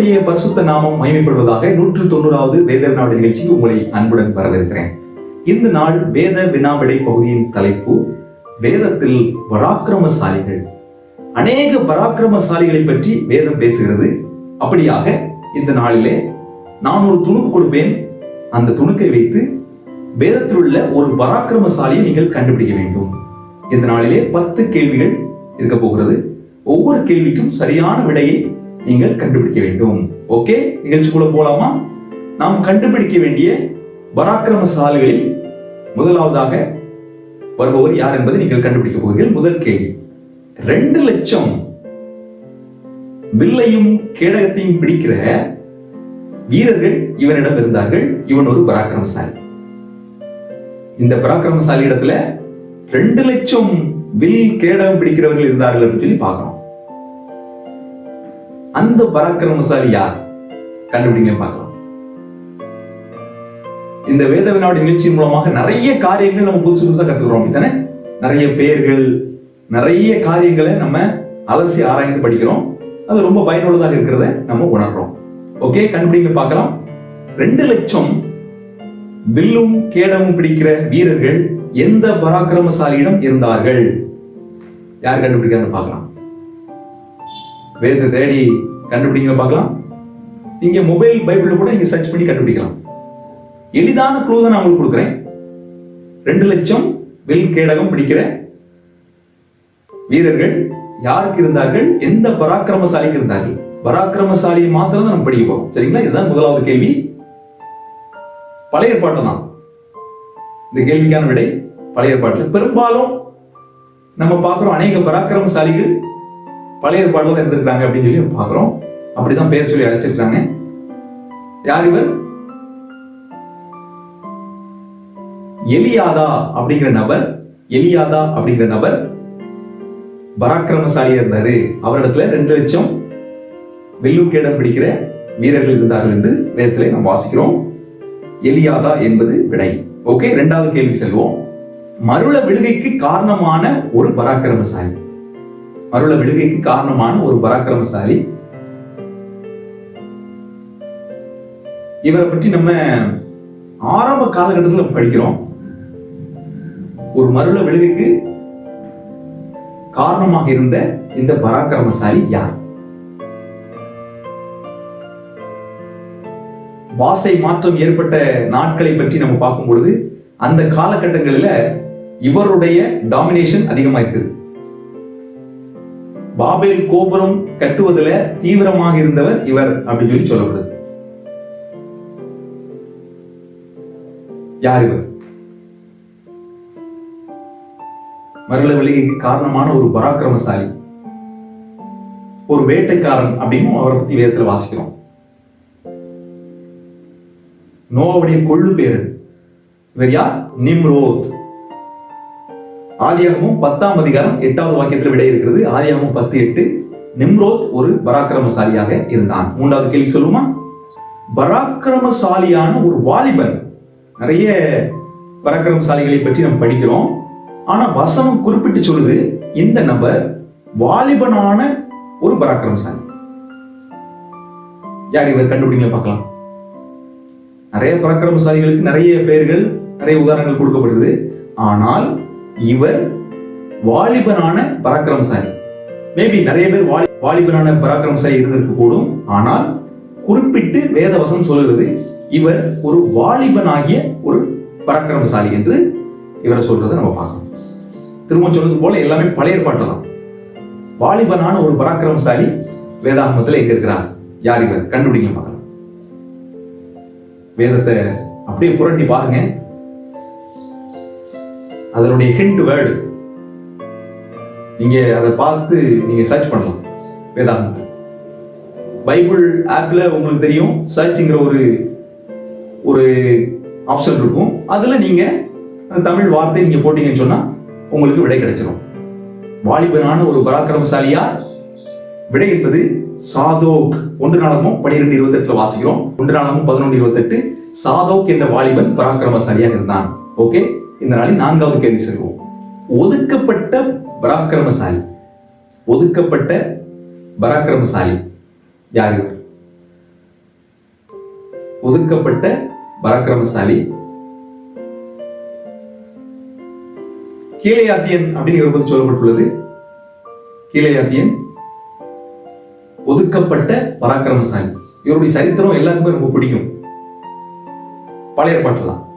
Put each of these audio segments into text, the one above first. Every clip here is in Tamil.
கர்த்தருடைய பரிசுத்த நாமம் மகிமைப்படுவதாக நூற்று தொண்ணூறாவது வேத வினாவிடை நிகழ்ச்சிக்கு உங்களை அன்புடன் வரவேற்கிறேன். இந்த நாள் வேத வினாவிடை பகுதியின் தலைப்பு வேதத்தில் பராக்கிரமசாலிகள். அநேக பராக்கிரமசாலிகளை பற்றி வேதம் பேசுகிறது. அப்படியாக இந்த நாளிலே நான் ஒரு துணுக்கு கொடுப்பேன். அந்த துணுக்கை வைத்து வேதத்தில் உள்ள ஒரு பராக்கிரமசாலியை நீங்கள் கண்டுபிடிக்க வேண்டும். இந்த நாளிலே பத்து கேள்விகள் இருக்க போகிறது. ஒவ்வொரு கேள்விக்கும் சரியான விடையை நீங்கள் கண்டுபிடிக்க வேண்டும். ஓகே நிகழ்ச்சிக்குள்ள போலாமா? நாம் கண்டுபிடிக்க வேண்டிய பராக்கிரமசாலிகளில் முதலாவதாக வருபவர் யார் என்பதை நீங்கள் கண்டுபிடிக்க போகிறீர்கள். முதல் கேள்வி. ரெண்டு லட்சம் வில்லையும் கேடகத்தையும் பிடிக்கிற வீரர்கள் இவனிடம் இருந்தார்கள். இவன் ஒரு பராக்கிரமசாலி. இந்த பராக்கிரமசாலி இடத்துல ரெண்டு லட்சம் வில் கேடகம் பிடிக்கிறவர்கள் இருந்தார்கள் அப்படின்னு சொல்லி பார்க்கிறோம் அந்த பராக்கிரமசாலி யார்? கண்டுபிடிங்க பார்க்கலாம். இந்த வேதவினாவுடைய வினாடி நிகழ்ச்சியின் மூலமாக நிறைய காரியங்கள் நம்ம புதுசு புதுசா கத்துக்கிறோம் அப்படித்தானே? நிறைய பெயர்கள் நிறைய காரியங்களை நம்ம அலசி ஆராய்ந்து படிக்கிறோம். அது ரொம்ப பயனுள்ளதாக இருக்கிறத நம்ம உணர்றோம். ஓகே கண்டுபிடிங்க பார்க்கலாம். ரெண்டு லட்சம் வில்லும் கேடமும் பிடிக்கிற வீரர்கள் எந்த பராக்கிரமசாலியிடம் இருந்தார்கள்? யார் கண்டுபிடிக்கிறான்னு பார்க்கலாம். வேதத்தை தேடி கண்டுபிடிங்க பார்க்கலாம். நீங்க மொபைல் பைபிள்ல கூட நீங்க சர்ச் பண்ணி கண்டுபிடிக்கலாம். எளிதான க்ளூ தான் நான் உங்களுக்கு கொடுக்குறேன். ரெண்டு லட்சம் வில் கேடகம் பிடிக்கிற வீரர்கள் யாருக்கு இருந்தார்கள்? எந்த பராக்கிரமசாலிக்கு இருந்தார்கள்? பராக்கிரமசாலியை மாத்திரம் தான் நம்ம படிக்க போறோம். சரிங்களா? இதுதான் முதலாவது கேள்வி. பழைய ஏற்பாட்டு தான். இந்த கேள்விக்கான விடை பழைய ஏற்பாட்டில். பெரும்பாலும் நம்ம பார்க்கிறோம் அநேக பராக்கிரமசாலிகள் பழைய ஏற்பாடுல தான் இருந்திருக்காங்க அப்படின்னு சொல்லி பார்க்குறோம் அப்படிதான் பேர் சொல்லி அழைச்சிருக்காங்க யார் இவர்? எலியாதா அப்படிங்கிற நபர் எலியாதா அப்படிங்கிற நபர் பராக்கிரமசாலியா இருந்தாரு. அவரிடத்துல ரெண்டு லட்சம் வெள்ளுக்கேடம் பிடிக்கிற வீரர்கள் இருந்தார்கள் என்று வேதத்திலே நாம் வாசிக்கிறோம். எலியாதா என்பது விடை. ஓகே இரண்டாவது கேள்வி செல்வோம். மருள விடுகைக்கு காரணமான ஒரு பராக்கிரமசாலி. மருள விழுகைக்கு காரணமான ஒரு பராக்கிரமசாலி. இவரை பற்றி நம்ம ஆரம்ப காலகட்டத்தில் படிக்கிறோம். ஒரு மருள விழுகைக்கு காரணமாக இருந்த இந்த பராக்கிரமசாலி யார்? வாசை மாற்றம் ஏற்பட்ட நாட்களை பற்றி நம்ம பார்க்கும் பொழுது அந்த காலகட்டங்களில் இவருடைய டாமினேஷன் அதிகமாக இருக்குது பாபேல் கோபுரம் கட்டுவதில் தீவிரமாக இருந்தவர் இவர் அப்படின்னு சொல்லி சொல்லப்படுது. யார் இவர்? மரள வழிக்கு காரணமான ஒரு பராக்கிரமசாலி. ஒரு வேட்டைக்காரன் அப்படின்னு அவரை பத்தி வேதத்துல வாசிக்கிறோம். நோவுடைய கொள்ளு பேரன் இவர் யார்? நிம்ரோத். ஆதியாகமும் பத்தாம் அதிகாரம் எட்டாவது வாக்கியத்தில் விடை இருக்கிறது. ஆதியாகமும் பத்து எட்டு. நிம்ரோத் ஒரு பராக்கிரமசாலியாக இருந்தான். மூன்றாவது கேள்வி சொல்லுமா பராக்கிரமசாலியான ஒரு வாலிபன். நிறைய பராக்கிரமசாலிகளை பற்றி நம்ம படிக்கிறோம். ஆனா வசனம் குறிப்பிட்டு சொல்லுது இந்த நபர் வாலிபனான ஒரு பராக்கிரமசாலி. யார் இவர் கண்டுபிடிங்களை பார்க்கலாம். நிறைய பராக்கிரமசாலிகளுக்கு நிறைய பெயர்கள் நிறைய உதாரணங்கள் கொடுக்கப்படுது. ஆனால் இவர் வாலிபனான பராக்கிரமசாலி. மேபி நிறைய பேர் வாலி வாலிபனான பராக்கிரமசாலி இருந்திருக்க கூடும். ஆனால் குறிப்பிட்டு வேதவசம் சொல்கிறது இவர் ஒரு வாலிபனாகிய ஒரு பராக்கிரமசாலி என்று இவரை சொல்றதை நம்ம பார்க்கணும். திரும்ப சொல்றது போல எல்லாமே பழைய ஏற்பாட்டு தான். வாலிபனான ஒரு பராக்கிரமசாலி வேதாகமத்தில் எங்க இருக்கிறார்? யார் இவர்? கண்டுபிடிங்க பார்க்கலாம். வேதத்தை அப்படியே புரட்டி பாருங்க. அதனுடைய ஹிண்ட் வேர்டு நீங்க அதை பார்த்து நீங்க சர்ச் பண்ணலாம். வேதாந்த் பைபிள் ஆப்ல உங்களுக்கு தெரியும் சர்ச்ங்கிற ஒரு ஒரு ஆப்ஷன் இருக்கும். அதுல நீங்க அந்த தமிழ் வார்த்தை நீங்க போட்டீங்கன்னு சொன்னா உங்களுக்கு விடை கிடைச்சிடும் வாலிபனான ஒரு பராக்கிரமசாலியா விடை என்பது சாதோக். ஒன்று நாளமும் பனிரெண்டு இருபத்தி எட்டுல வாசிக்கிறோம். ஒன்று நாளமும் பதினொன்று இருபத்தி சாதோக் என்ற வாலிபன் பராக்கிரமசாலியாக இருந்தான். ஓகே? இந்த நாளில் நான்காவது கேள்வி செல்வோம் ஒதுக்கப்பட்ட பராக்கிரமசாலி. ஒதுக்கப்பட்ட பராக்கிரமசாலி யார் இவர்? ஒதுக்கப்பட்ட பராக்கிரமசாலி கீழையாத்தியன் அப்படின்னு இவர் பத்தி சொல்லப்பட்டுள்ளது. கீழையாத்தியன் ஒதுக்கப்பட்ட பராக்கிரமசாலி. இவருடைய சரித்திரம் எல்லாருக்குமே ரொம்ப பிடிக்கும். பழைய பாட்டலாம்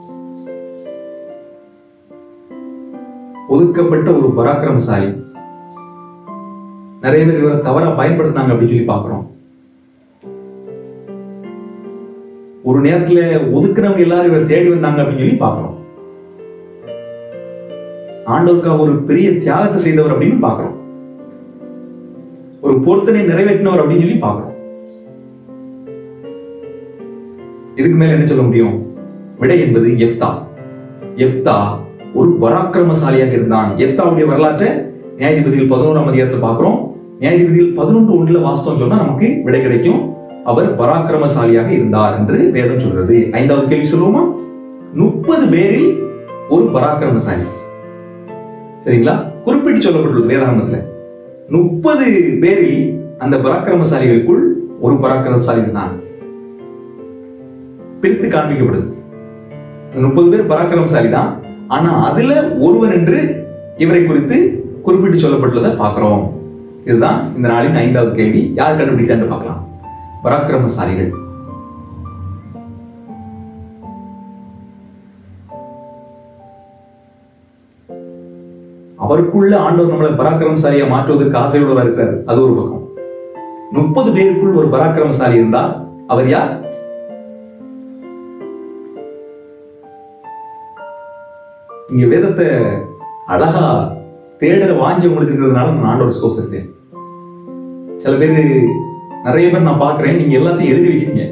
ஒதுக்கப்பட்ட ஒரு பராக்கிரமசாலி. நிறைய பேர் இவரை தவறா பயன்படுத்தினாங்க அப்படின்னு சொல்லி பாக்குறோம் ஒரு நேரத்துல ஒதுக்குனவங்க எல்லாரும் இவரை தேடி வந்தாங்க அப்படின்னு சொல்லி பாக்குறோம் ஆண்டவருக்காக ஒரு பெரிய தியாகத்தை செய்தவர் அப்படின்னு பாக்குறோம் ஒரு பொருத்தனை நிறைவேற்றினவர் அப்படின்னு சொல்லி பாக்குறோம் இதுக்கு மேல என்ன சொல்ல முடியும்? விடை என்பது எப்தா. எப்தா ஒரு பராக்கிரமசாலியாக இருந்தான். எத்தாவுடைய வரலாற்றை நியாயாதிபதிகள் பதினோராம் அதிகாரத்தில் பார்க்குறோம். நியாயாதிபதிகள் பதினொன்று ஒன்றில் வாஸ்தவம் சொன்னா நமக்கு விடை கிடைக்கும். அவர் பராக்கிரமசாலியாக இருந்தார் என்று வேதம் சொல்றது ஐந்தாவது கேள்வி சொல்லுவோமா? முப்பது பேரில் ஒரு பராக்கிரமசாலி. சரிங்களா? குறிப்பிட்டு சொல்லப்பட்டுள்ளது வேதாகமத்துல. முப்பது பேரில் அந்த பராக்கிரமசாலிகளுக்குள் ஒரு பராக்கிரமசாலி இருந்தான். பிரித்து காண்பிக்கப்படுது. முப்பது பேர் பராக்கிரமசாலி தான் ஆனா அதுல ஒருவன் என்று இவரை குறித்து குறிப்பிட்டு சொல்லப்பட்டுள்ளதை பார்க்கிறோம். இதுதான் இந்த நாளின் ஐந்தாவது கேள்வி. யார் கண்டுபிடிக்கான்னு பார்க்கலாம். பராக்கிரமசாலிகள். அவருக்குள்ள ஆண்டவர் நம்மளை பராக்கிரமசாலியா மாற்றுவதற்கு ஆசையுள்ளவராக இருக்கார். அது ஒரு பக்கம். முப்பது பேருக்குள் ஒரு பராக்கிரமசாலி இருந்தால் அவர் யார்? நீங்கள் வேதத்தை அழகா தேடுற வாஞ்சி உங்களுக்கு இருக்கிறதுனால நான் ஆண்டவர் சோசிருக்கேன் சில பேர் நிறைய பேர் நான் பார்க்குறேன் நீங்க எல்லாத்தையும் எழுதி வைக்கிறீங்க.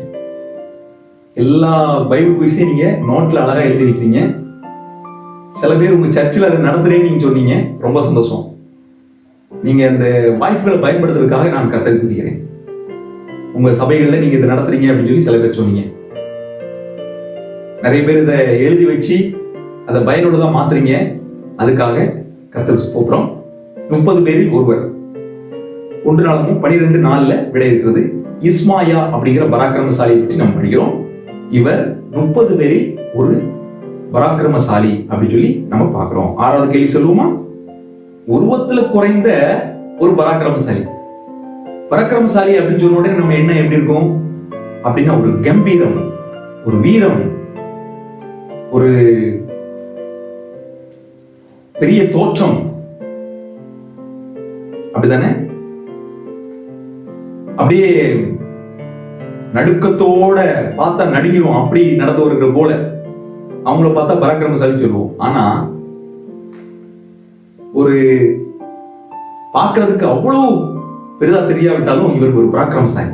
எல்லா பைபிள் குயிஸையும் நீங்க நோட்ல அழகா எழுதி வைக்கிறீங்க. சில பேர் உங்க சர்ச்சில் அதை நடத்துகிறேன்னு நீங்க சொன்னீங்க ரொம்ப சந்தோஷம். நீங்க அந்த வாய்ப்புகளை பயன்படுத்துறதுக்காக நான் கத்தரி துதிக்கிறேன். உங்க சபைகளில் நீங்க இதை நடத்துறீங்க அப்படின்னு சொல்லி சில பேர் சொன்னீங்க. நிறைய பேர் இதை எழுதி வச்சு அதை பயனுள்ளதா மாத்துறீங்க. அதுக்காக கர்த்தர் ஸ்தோத்திரம். முப்பது பேரில் ஒருவர். ஒன்று நாளமும் பனிரெண்டு நாள்ல விடை இருக்கிறது. இஸ்மாயா அப்படிங்கிற பராக்கிரமசாலியை பற்றி நம்ம படிக்கிறோம். இவர் முப்பது பேரில் ஒரு பராக்கிரமசாலி அப்படின்னு சொல்லி நம்ம பார்க்கிறோம். ஆறாவது கேள்வி சொல்லுவோமா? உருவத்துல குறைந்த ஒரு பராக்கிரமசாலி. பராக்கிரமசாலி அப்படின்னு சொன்ன உடனே நம்ம என்ன எப்படி இருக்கும்? அப்படின்னா ஒரு கம்பீரம் ஒரு வீரம் ஒரு பெரிய தோற்றம். அப்படிதானே? அப்படியே நடுக்கத்தோட பார்த்தா நடுங்கிரும். அப்படி நடந்தவர்கள் போல. அவங்கள பார்த்தா பராக்கிரமசாலி சொல்லுவோம். ஆனா ஒரு பார்க்கறதுக்கு அவ்வளவு பெரிதா தெரியாவிட்டாலும் இவர் ஒரு பராக்கிரமசாலி.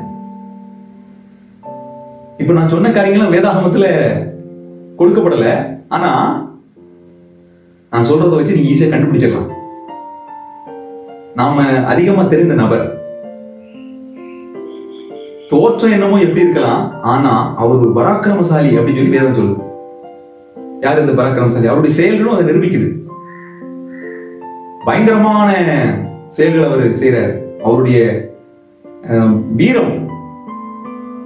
இப்ப நான் சொன்ன காரியங்களும் வேதாகமத்துல கொடுக்கப்படல. ஆனா நான் சொல்றதை வச்சு நீங்க ஈஸியா கண்டுபிடிச்சிடலாம். நாம அதிகமா தெரிந்த நபர். தோற்றம் என்னமோ எப்படி இருக்கலாம் ஆனா அவர் ஒரு பராக்கிரமசாலி அப்படின்னு சொல்லி வேதம் சொல்லுது. யார் இந்த பராக்கிரமசாலி? அவருடைய செயல்களும் அதை நிரூபிக்குது. பயங்கரமான செயல்கள் அவர் செய்யறாரு அவருடைய அஹ், வீரம்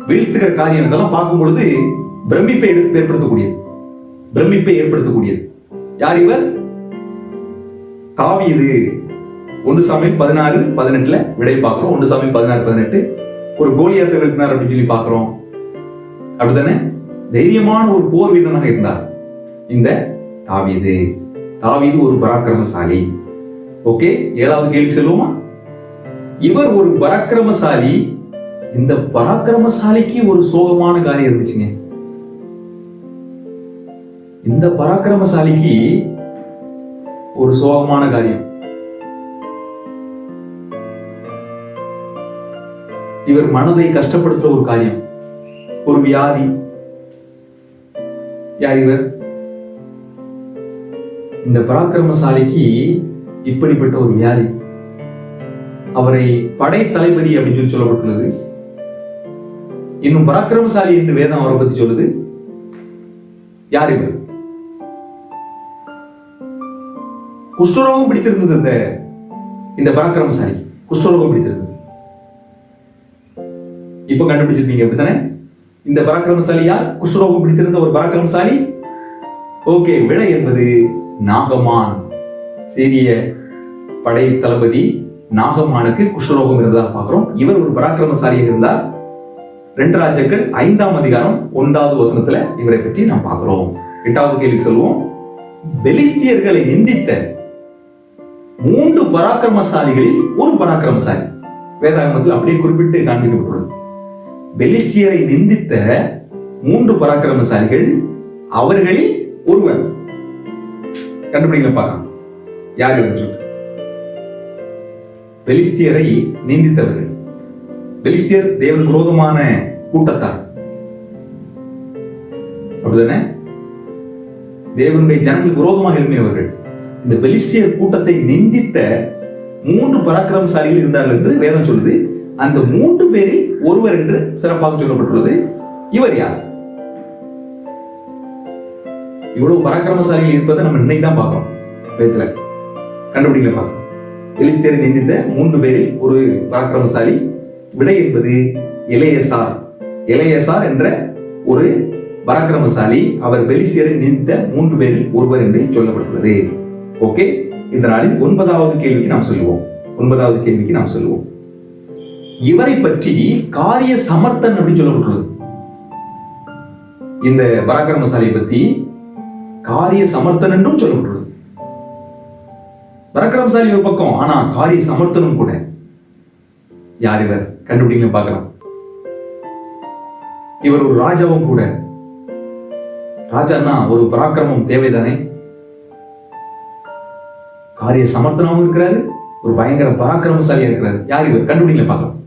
வீழ்த்துகிற காரியம் இதெல்லாம் பார்க்கும் பொழுது பிரமிப்பை எடுத்து ஏற்படுத்தக்கூடியது. பிரமிப்பை ஏற்படுத்தக்கூடியது. யார் இவர்? தாவீது ஒன்று சாமியில் பதினாறு பதினெட்டுல விடை பார்க்கிறோம். ஒன்று சாமியில் பதினாறு பதினெட்டு. ஒரு கோலியாத்தை வீழ்த்தினார் அப்படின்னு சொல்லி பார்க்கிறோம். அப்படித்தானே? தைரியமான ஒரு போர் வீரனாக இருந்தார். இந்த தாவீது தாவீது ஒரு பராக்கிரமசாலி. ஓகே ஏழாவது கேள்வி செல்வோமா? இவர் ஒரு பராக்கிரமசாலி. இந்த பராக்கிரமசாலிக்கு ஒரு சோகமான காரியம் இருந்துச்சுங்க. இந்த பராக்கிரமசாலிக்கு ஒரு சோகமான காரியம். இவர் மனதை கஷ்டப்படுத்துற ஒரு காரியம். ஒரு வியாதி. யார் இவர்? இந்த பராக்கிரமசாலிக்கு இப்படிப்பட்ட ஒரு வியாதி. அவரை படை தளபதி அப்படின்னு சொல்லி சொல்லப்பட்டுள்ளது. இன்னும் பராக்கிரமசாலி என்று வேதம் அவரை பத்தி சொல்லுது. யார் இவர்? குஷ்டரோகம் பிடித்திருந்தது இந்த இந்த பரக்கிரமசாரி குஷ்டரோகம் பிடித்திருந்தது. இப்ப கண்டுபிடிச்சிருப்பீங்க அப்படித்தானே? இந்த பராக்கிரமசாலி யார்? குஷ்ரோகம் பிடித்திருந்த ஒரு பராக்கிரமசாலி? ஓகே விடை என்பது நாகமான். சீரிய படை தளபதி நாகமானுக்கு குஷ்டரோகம் இருந்ததா பார்க்கிறோம். இவர் ஒரு பராக்கிரமசாலி இருந்தார் ரெண்டு ராஜாக்கள் ஐந்தாம் அதிகாரம் ஒன்றாவது வசனத்துல இவரை பற்றி நாம் பார்க்கிறோம். எட்டாவது கேள்வி சொல்லுவோம் பெலிஸ்தியர்களை நிந்தித்த மூன்று பராக்கிரமசாலிகளில் ஒரு பராக்கிரமசாலி. வேதாகமத்தில் அப்படியே குறிப்பிட்டு காண்பிக்கப்பட்டுள்ளது. பெலிசியரை நிந்தித்த மூன்று பராக்கிரமசாலிகள் அவர்களில் ஒருவர். கண்டுபிடிக்கல பார்க்கலாம். யார் சொல்லிட்டு. பெலிஸ்தியரை நிந்தித்தவர்கள். பெலிஸ்தியர் தேவன் விரோதமான கூட்டத்தார். அப்படிதானே? தேவனுடைய ஜனங்களுக்கு விரோதமாக எழுப்பியவர்கள் இந்த பெலிஸ்தியர் கூட்டத்தை நிந்தித்த மூன்று பராக்கிரமசாலிகள் இருந்தார்கள் என்று வேதம் சொல்லுது. அந்த மூன்று பேரில் ஒருவர் என்று சிறப்பாக சொல்லப்பட்டுள்ளது. இவர் யார்? இவ்வளவு பராக்கிரமசாலிகள் இருப்பதை நம்ம இன்னைக்கு தான் பார்க்கணும். வேதத்துல. கண்டுபிடிக்கல பார்க்கணும். பெலிஸ்தியரை நிந்தித்த மூன்று பேரில் ஒரு பராக்கிரமசாலி விடை என்பது இளையசார் இளையசார் என்ற ஒரு பராக்கிரமசாலி அவர் பெலிசியரை நிந்த மூன்று பேரில் ஒருவர் என்று சொல்லப்பட்டுள்ளது. ஓகே இந்த நாளில் ஒன்பதாவது கேள்விக்கு நாம் சொல்லுவோம். ஒன்பதாவது கேள்விக்கு நாம் சொல்லுவோம். இவரை பற்றி காரிய சமர்த்தன் அப்படின்னு சொல்லப்பட்டுள்ளது. இந்த பராக்கிரமசாலை பத்தி காரிய சமர்த்தன் என்றும் சொல்லப்பட்டுள்ளது. பராக்கிரமசாலி ஒரு பக்கம் ஆனா காரிய சமர்த்தனும் கூட. யார் இவர்? கண்டுபிடிங்க பார்க்கலாம். இவர் ஒரு ராஜாவும் கூட. ராஜான்னா ஒரு பராக்கிரமம் தேவைதானே? காரிய சமர்த்தனாவும் இருக்கிறாரு ஒரு பயங்கர பராக்கிரமசாலியா இருக்கிறாரு. யார் இவர்? கண்டுபிடிக்கல பார்க்கலாம்.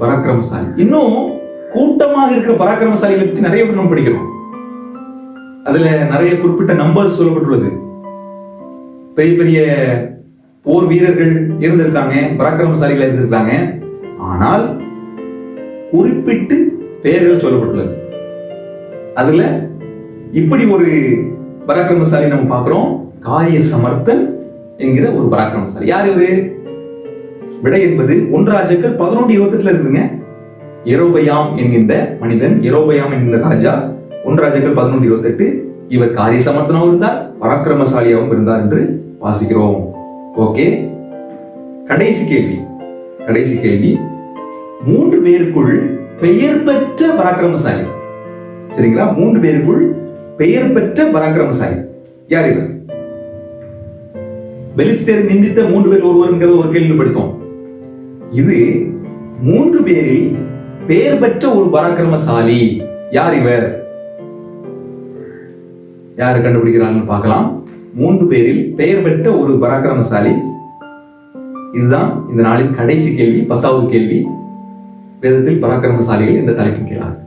பராக்கிரமசாலி. இன்னும் கூட்டமாக இருக்கிற பராக்கிரமசாலிகளை பத்தி நிறைய பேர் நம்ம படிக்கிறோம். அதுல நிறைய குறிப்பிட்ட நம்பர்ஸ் சொல்லப்பட்டுள்ளது. பெரிய பெரிய போர் வீரர்கள் இருந்திருக்காங்க பராக்கிரமசாலிகள் இருந்திருக்காங்க. ஆனால் குறிப்பிட்டு பெயர்கள் சொல்லப்பட்டுள்ளது. அதுல இப்படி ஒரு பராக்கிரமசாலி நம்ம பார்க்குறோம். காரிய சமர்த்தன் என்கிற ஒரு பராக்கிரமசாலி. யார் இவரு? விடை என்பது ஒன்றாஜக்கள் பதினொன்று இருபத்தெட்டுல இருக்குதுங்க. எரோபயாம் என்கின்ற மனிதன் எரோபயாம் என்கிற ராஜா ஒன்றாஜக்கள் பதினொன்று இருபத்தெட்டு. இவர் காரிய சமர்த்தனாகவும் இருந்தார் பராக்கிரமசாலியாகவும் இருந்தார் என்று வாசிக்கிறோம். ஓகே. கடைசி கேள்வி. கடைசி கேள்வி. மூன்று பேருக்குள் பெயர் பெற்ற பராக்கிரமசாலி. சரிங்களா? மூன்று பேருக்குள் பெயர் பெற்ற பராக்கிரமசாலி யார் இவர் பெலிஸ்தேர் நிந்தித்த மூன்று பேர் ஒருவருங்கிறத ஒரு கேள்விப்படுத்தும் இது மூன்று பேரில் பெயர் பெற்ற ஒரு பராக்கிரமசாலி யார் இவர்? யார் கண்டுபிடிக்கிறாங்கன்னு பார்க்கலாம். மூன்று பேரில் பெயர் பெற்ற ஒரு பராக்கிரமசாலி இதுதான் இந்த நாளின் கடைசி கேள்வி பத்தாவது கேள்வி. வேதத்தில் பராக்கிரமசாலிகள் என்ற தலைப்பின் கீழாக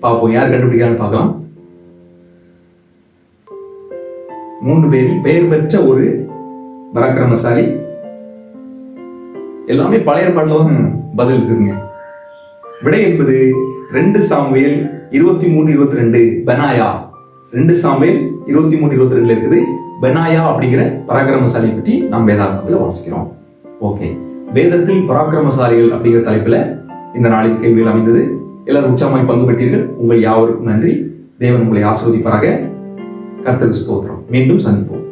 பார்ப்போம் யார் கண்டுபிடிக்கிறான்னு பார்க்கலாம். மூன்று பேரில் பெயர் பெற்ற ஒரு பராக்கிரமசாலி. எல்லாமே பழைய பாடலும் பதில் இருக்குதுங்க. விடை என்பது ரெண்டு சாமுவேல் இருபத்தி மூணு இருபத்தி ரெண்டு பெனாயா. ரெண்டு சாமுவேல் இருபத்தி மூணு இருபத்தி ரெண்டுல இருக்குது பெனாயா அப்படிங்கிற பராக்கிரமசாலியை பற்றி நாம் வேதாகமத்தில் வாசிக்கிறோம். ஓகே. வேதத்தில் பராக்கிரமசாலிகள் அப்படிங்கிற தலைப்புல இந்த நாளின் கேள்வியில் அமைந்தது. எல்லாரும் உற்சாகமாய் பங்கு பெற்றீர்கள். உங்கள் யாவருக்கும் நன்றி. தேவன் உங்களை ஆசிர்வதிப்பாராக. கர்த்தருக்கு ஸ்தோத்திரம். மீண்டும் சந்திப்போம்.